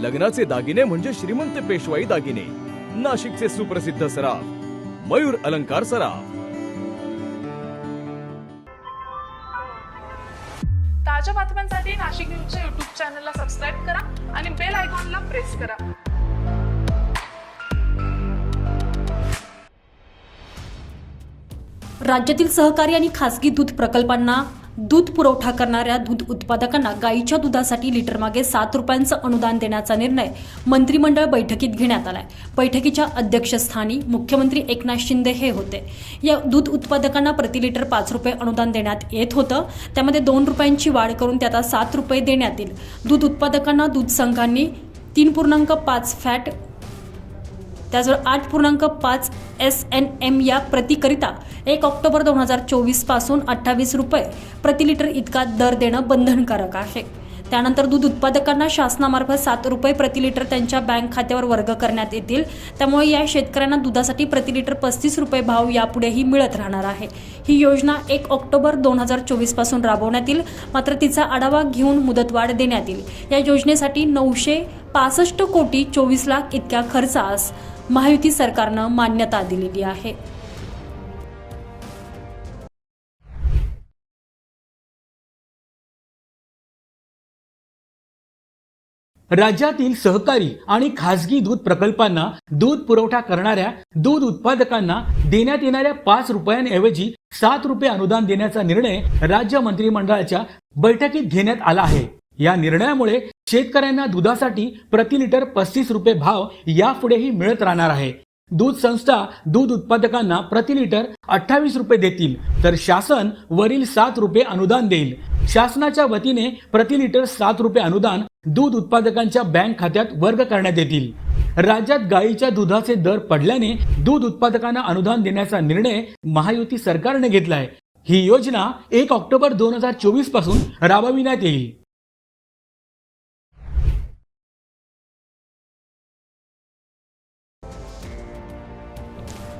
लग्नाचे दागिने म्हणजे श्रीमंत पेशवाई दागिने. नाशिकचे सुप्रसिद्ध सराफ मयूर अलंकार सराफ. ताज्या बातम्यांसाठी नाशिक न्यूजच्या युट्यूब चॅनलला सबस्क्राईब करा आणि बेल आयकॉनला प्रेस करा. राज्यातील सहकारी आणि खासगी दूध प्रकल्पांना दूध पुरवठा करणाऱ्या दूध उत्पादकांना गायीच्या दुधासाठी लिटरमागे सात रुपयांचं अनुदान देण्याचा निर्णय मंत्रिमंडळ बैठकीत घेण्यात आलाय. बैठकीच्या अध्यक्षस्थानी मुख्यमंत्री एकनाथ शिंदे हे होते. या दूध उत्पादकांना प्रति लिटर पाच रुपये अनुदान देण्यात येत होतं. त्यामध्ये दोन रुपयांची वाढ करून ते आता सात रुपये देण्यात येईल. दूध उत्पादकांना दूध संघांनी तीन पूर्णांक पाच फॅट त्याचबरोबर आठ पूर्णांक पाच एस एन एम या प्रतिकरिता एक ऑक्टोबर दोन हजार चोवीसपासून अठ्ठावीस रुपये प्रति लिटर इतका दर देणं बंधनकारक आहे. त्यानंतर दूध उत्पादकांना शासनामार्फत सात रुपये प्रति लिटर त्यांच्या बँक खात्यावर वर्ग करण्यात येतील. त्यामुळे या शेतकऱ्यांना दुधासाठी प्रति लिटर पस्तीस रुपये भाव यापुढेही मिळत राहणार आहे. ही योजना एक ऑक्टोबर दोन हजार चोवीसपासून राबवण्यात येईल. मात्र तिचा आढावा घेऊन मुदतवाढ देण्यात येईल. या योजनेसाठी नऊशे पासष्ट कोटी चोवीस लाख इतक्या खर्चास महायुती सरकारनं मान्यता दिलेली आहे. राज्यातील सहकारी आणि खासगी दूध प्रकल्पांना दूध पुरवठा करणाऱ्या दूध उत्पादकांना देण्यात येणाऱ्या पाच रुपयांऐवजी सात रुपये अनुदान देण्याचा निर्णय राज्य मंत्रिमंडळाच्या बैठकीत घेण्यात आला आहे. या निर्णयामुळे शेतकऱ्यांना दुधासाठी प्रति लिटर पस्तीस रुपये भाव यापुढेही मिळत राहणार आहे. दूध संस्था दूध उत्पादकांना प्रति लिटर अठ्ठावीस रुपये देतील तर शासन वरील सात रुपये अनुदान देईल. शासनाच्या वतीने प्रति लिटर सात रुपये अनुदान दूध उत्पादकांच्या बँक खात्यात वर्ग करण्यात येतील. राज्यात गायीच्या दुधाचे दर पडल्याने दूध उत्पादकांना अनुदान देण्याचा निर्णय महायुती सरकारने घेतलाय. ही योजना एक ऑक्टोबर दोन हजार चोवीसपासून राबविण्यात येईल.